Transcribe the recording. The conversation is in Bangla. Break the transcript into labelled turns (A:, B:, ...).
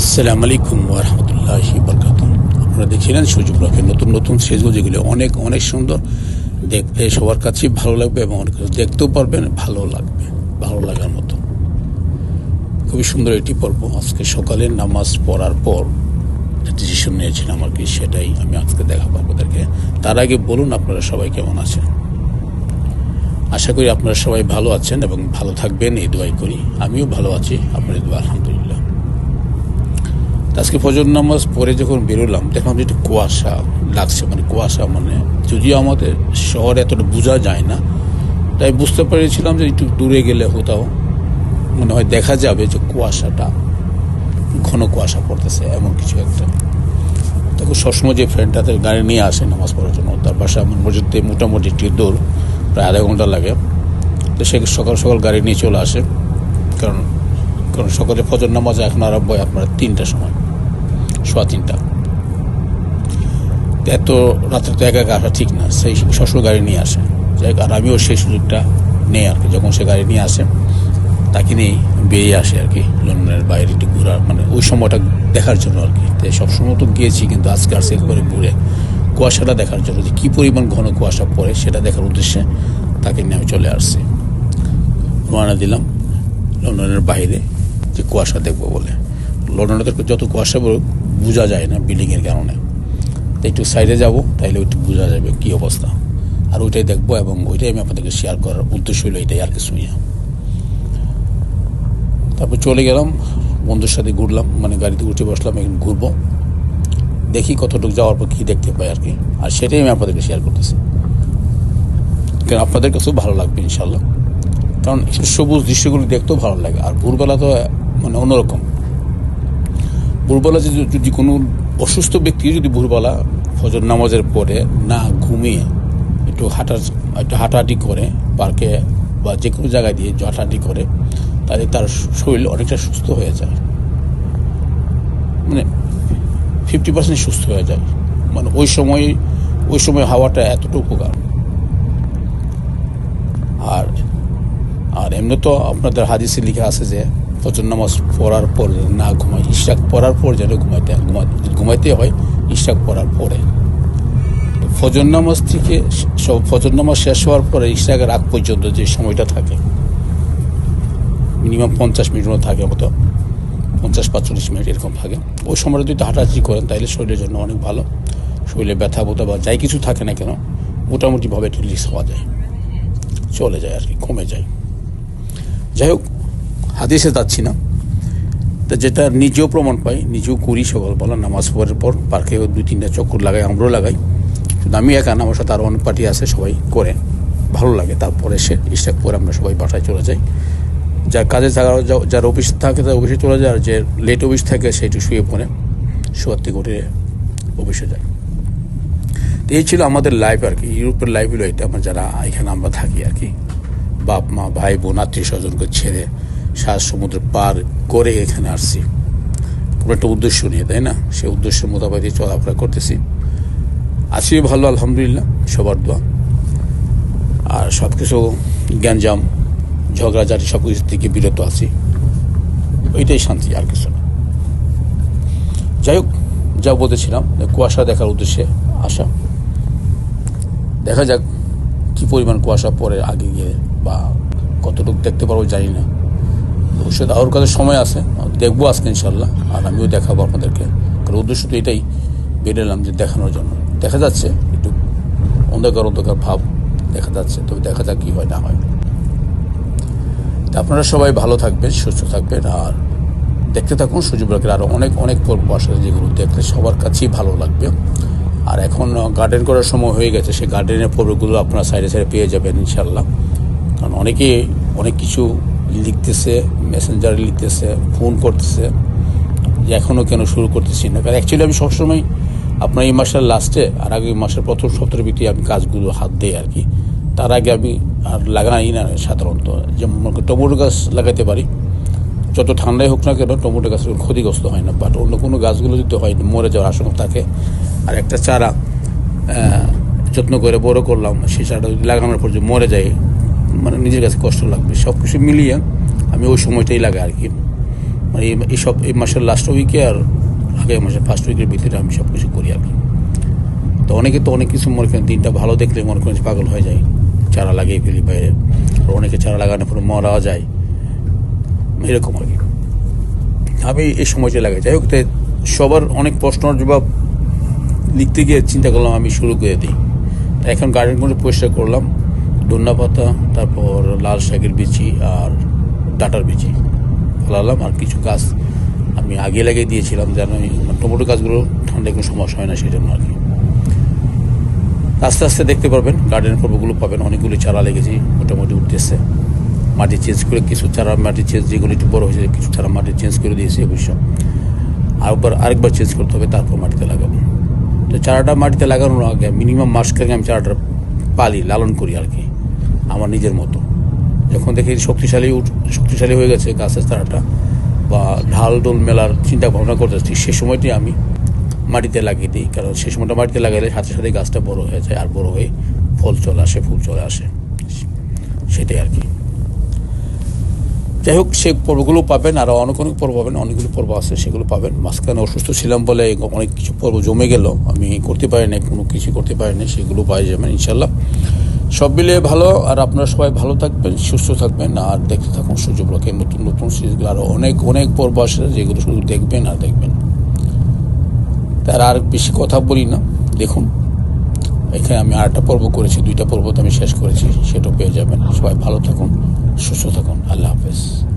A: আসসালামু আলাইকুম রহমতুল্লাহি বরকাত আপনারা দেখছিলেন সুযোগ রকের নতুন নতুন সেজগুলো যেগুলো অনেক অনেক সুন্দর। দেখতে সবার কাছেই ভালো লাগবে এবং অনেক দেখতেও পারবেন, ভালো লাগবে, ভালো লাগার মতো। খুবই সুন্দর একটি পর্ব। আজকে সকালে নামাজ পড়ার পর ডিসিশন নিয়েছিলাম আর কি সেটাই আমি আজকে দেখাবো আপনাদেরকে। তার আগে বলুন আপনারা সবাই কেমন আছেন? আশা করি আপনারা সবাই ভালো আছেন এবং ভালো থাকবেন, এই দোয়াই করি। আমিও ভালো আছি, আপনাদের দোয়া আলহামদুলিল্লাহ। আজকে ফজর নামাজ পরে যখন বেরোলাম, দেখলাম যে একটু কুয়াশা লাগছে মানে কুয়াশা মানে। যদিও আমাদের শহরে এতটা বোঝা যায় না, তাই বুঝতে পেরেছিলাম যে একটু দূরে গেলে কোথাও, মনে হয় দেখা যাবে যে কুয়াশাটা, ঘন কুয়াশা পড়তেছে, এমন কিছু একটা। তখন সবসময় যে ফ্রেন্ডটাতে গাড়ি নিয়ে আসে নামাজ পড়ার জন্য, তার বাসা আমার মসজিদে মোটামুটি একটু দূর, প্রায় আধা ঘণ্টা লাগে। তো সে সকাল সকাল গাড়ি নিয়ে চলে আসে, কারণ কারণ সকালে ফজর নামাজ এখন আরম্ভ আপনার তিনটার সময়। সোয়া তিনটা। এত রাত্রে তো একা একা আসা ঠিক না, সেই শ্বশুর গাড়ি নিয়ে আসে। আর আমিও সেই সুযোগটা নেই আর কি। যখন সে গাড়ি নিয়ে আসে, তাকে নিয়েই বেরিয়ে আসে আর কি, লন্ডনের বাইরে একটু ঘোরার। মানে ওই সময়টা দেখার জন্য আর কি। তো সবসময় তো গিয়েছি, কিন্তু আজকে আসছে করে ঘুরে কুয়াশাটা দেখার জন্য। যে কী পরিমাণ ঘন কুয়াশা পড়ে, সেটা দেখার উদ্দেশ্যে তাকে নিয়ে আমি চলে আসছি। রওনা দিলাম লন্ডনের বাইরে যে কুয়াশা দেখব বলে। লন্ডনে তো যত কুয়াশা বোঝা যায় না বিল্ডিংয়ের কারণে। তো একটু সাইডে যাব, তাইলে একটু বোঝা যাবে কী অবস্থা। আর ওইটাই দেখব এবং ওইটাই আমি আপনাদেরকে শেয়ার করার উদ্দেশ্য হলো এটাই, আর কিছু না তারপর চলে গেলাম, বন্ধুর সাথে ঘুরলাম মানে গাড়িতে উঠে বসলাম, এখন ঘুরবো। দেখি কতটুকু যাওয়ার পর কী দেখতে পাই আর কি। আর সেটাই আমি আপনাদেরকে শেয়ার করতেছি। কারণ আপনাদের কাছেও ভালো লাগবে ইনশাল্লাহ কারণ সবুজ দৃশ্যগুলি দেখতেও ভালো লাগে, আর ভোরবেলা তো মানে অন্যরকম। ভোরবেলা যদি কোনো অসুস্থ ব্যক্তি যদি ভোরবেলা ফজর নামাজের পরে না ঘুমিয়ে একটু হাঁটা একটু হাঁটাহাঁটি করে, পার্কে বা যে কোনো জায়গায় দিয়ে হাঁটাহাঁটি করে, তাহলে তার শরীর অনেকটা সুস্থ হয়ে যায়। মানে ফিফটি পার্সেন্ট সুস্থ হয়ে যায়। মানে ওই সময় ওই সময় হাওয়াটা এতটা উপকার। আর আর এমনি তো আপনাদের হাদিসে লিখা আছে যে ফজর নামাজ পড়ার পর না ঘুমাই ইশরাক পড়ার পর যেন ঘুমাইতে ঘুমাইতে হয়, ইশরাক পড়ার পরে। ফজর নামাজ থেকে সব ফজর নামাজ শেষ হওয়ার পরে ইশরাকের আগ পর্যন্ত যে সময়টা থাকে, মিনিমাম পঞ্চাশ মিনিট মতো থাকে মতো পঞ্চাশ, পাঁচচল্লিশ মিনিট এরকম থাকে। ওই সময়টা যদি হাঁটাহাঁটি করেন, তাহলে শরীরের জন্য অনেক ভালো। শরীরে ব্যথা বোথা বা যাই কিছু থাকে না কেন, মোটামুটিভাবে একটু রিলিজ হওয়া যায়। চলে যায় আর কি, কমে যায়। যাই হোক হাদিসে যাচ্ছি না। তা যেটা নিজেও প্রমাণ পাই, নিজেও করি সকালবেলা, নামাজ পড়ার পর পার্কে দুই, তিনটা চক্কর লাগাই আমরাও লাগাই। শুধু আমি একা না আমার সাথে আরও অনেক পার্টি আছে, সবাই করে। ভালো লাগে, তারপরে সে ইস্টাক পরে আমরা সবাই বাসায় চলে যাই। যার কাজে যার অফিস থাকে, তার অফিসে চলে যায়, আর যে লেট অফিস থাকে সেটু শুয়ে পড়ে, শোয়ার থেকে উঠে অফিসে যায়। তো এই ছিল আমাদের লাইফ আর কি, ইউরোপের লাইফ হলো এটা, আমার যারা এখানে আমরা থাকি আর কি। বাপ, মা, ভাই, বোন আত্মীয় স্বজনকে ছেড়ে সাত সমুদ্র পার করে এখানে আসছি। কোনো একটা উদ্দেশ্য নিয়ে, তাই না? সেই উদ্দেশ্যের মোতাবেক চলাফেরা করতেছি। আছি ভালো, আলহামদুলিল্লাহ, সবার দোয়া। আর সব কিছু গ্যাঞ্জাম ঝগড়াঝাটি সব কিছু থেকে বিরত আছি। ওইটাই শান্তি, আর কিছু না। যাই হোক, যা বলতেছিলাম যে কুয়াশা দেখার উদ্দেশ্যে আসা। দেখা যাক কি পরিমাণ কুয়াশা পরে আগে গিয়ে বা কতটুকু দেখতে পারব জানি না। অবশ্যই আওয়ার কাছে সময় আছে, দেখব আজকে ইনশাল্লাহ, আর আমিও দেখাবো আপনাদেরকে। কারণ উদ্দেশ্য তো এটাই বেরোলাম যে দেখানোর জন্য। দেখা যাচ্ছে, একটু অন্ধকার অন্ধকার ভাব দেখা যাচ্ছে, তবে দেখা যাক কী হয়, না হয়। আপনারা সবাই ভালো থাকবেন, সুস্থ থাকবেন, আর দেখতে থাকুন, সুযোগ ব্লকের আরও অনেক অনেক পর্ব আসলে যেগুলো দেখলে সবার কাছেই ভালো লাগবে। আর এখন গার্ডেন করার সময় হয়ে গেছে, সেই গার্ডেনের পর্বগুলো আপনারা সাইডে সাইডে পেয়ে যাবেন ইনশাল্লাহ। কারণ অনেকে অনেক কিছু লিখতেছে মেসেঞ্জারে লিখতেছে ফোন করতেছে, যে এখনও কেন শুরু করতেছি না। কারণ অ্যাকচুয়ালি আমি সবসময় আপনার এই মাসের লাস্টে আর আগে মাসের প্রথম সপ্তাহের ভিতরে আমি কাজগুলো হাত দিই আর কি। তার আগে আমি আর লাগাই না সাধারণত। যেমন টমেটো গাছ লাগাতে পারি। যত ঠান্ডাই হোক না কেন টমেটো গাছ ক্ষতিগ্রস্ত হয় না। বাট অন্য কোনো গাছগুলো যদি হয়, মরে যাওয়ার আশঙ্কা থাকে। আর একটা চারা যত্ন করে বড় করলাম, সেই চারাটা যদি লাগানোর পর যে মরে যায় মানে নিজের কাছে কষ্ট লাগবে। সব কিছু মিলিয়ে আমি ওই সময়টাই লাগে আর কি। মানে এই এইসব এই মাসের লাস্ট উইকে আর আগামী মাসের ফার্স্ট উইকের ভিতরে আমি সব কিছু করি আর কি। তো অনেকে তো অনেক কিছু মনে করেন, দিনটা ভালো দেখলে মনে করেন পাগল হয়ে যায়, চারা লাগিয়ে ফেলি বাইরে আর অনেকে চারা লাগানোর পরে মরা যায়। এরকম আর কি। আমি এই সময়টা লাগাই। যাই হোক, তে সবার অনেক প্রশ্নের জবাব লিখতে গিয়ে চিন্তা করলাম আমি শুরু করে দিই। এখন গার্ডেনগুলো পরিষ্কার করলাম। ধন্যা পাতা, তারপর লাল শাকের বিচি আর ডাটার বিচি। ফেলালাম আর কিছু গাছ আমি আগে লাগিয়ে দিয়েছিলাম যেন টমেটো গাছগুলো ঠান্ডায় কোনো সমস্যা হয় না সেই জন্য আর কি। আস্তে আস্তে দেখতে পারবেন গার্ডেনের পর্বগুলো পাবেন, অনেকগুলি চারা লেগেছে, মোটামুটি উঠতেছে। মাটি চেঞ্জ করে কিছু চারা, মাটি চেঞ্জ যেগুলো একটু বড় হয়েছে, কিছু চারা মাটি চেঞ্জ করে দিয়েছি অবশ্য। আরেকবার আরেকবার চেঞ্জ করতে হবে, তারপর মাটিতে লাগাবো। তো চারাটা মাটিতে লাগানোর আগে মিনিমাম মাস খানেক আমি চারাটা পালি, লালন করি আর কি। আমার নিজের মতো। যখন দেখি শক্তিশালী শক্তিশালী হয়ে গেছে গাছের চারাটা বা ঢাল ডোল মেলার চিন্তা ভাবনা করতেছি সে সময়টি আমি মাটিতে লাগিয়ে দিই। কারণ সে সময়টা মাটিতে লাগাইলে সাথে সাথে গাছটা বড় হয়ে যায় আর বড় হয়ে ফল চলে আসে, ফুল চলে আসে। সেটাই আর কি। যাই হোক, সে পর্বগুলো পাবেন, আর অনেক অনেক পর্ব পাবেন, অনেকগুলো পর্ব আছে, সেগুলো পাবেন। মাঝখানে অসুস্থ ছিলাম বলে অনেক কিছু পর্ব জমে গেল। আমি করতে পারিনি, কোনো কিছু করতে পারিনি, সেগুলো পাই যাবেন, ইনশাল্লাহ। সব মিলিয়ে ভালো, আর আপনারা সবাই ভালো থাকবেন, সুস্থ থাকবেন, আর দেখতে থাকুন সূর্য ব্লকে। নতুন নতুন সিরিজগুলো আরও অনেক অনেক পর্ব আসে, যেগুলো শুধু দেখবেন আর দেখবেন। তার আর বেশি কথা বলি না। দেখুন, এখানে আমি আটটা পর্ব করেছি, দুইটা পর্ব তো আমি শেষ করেছি, সেটা পেয়ে যাবেন। সবাই ভালো থাকুন, সুস্থ থাকুন। আল্লাহ হাফেজ।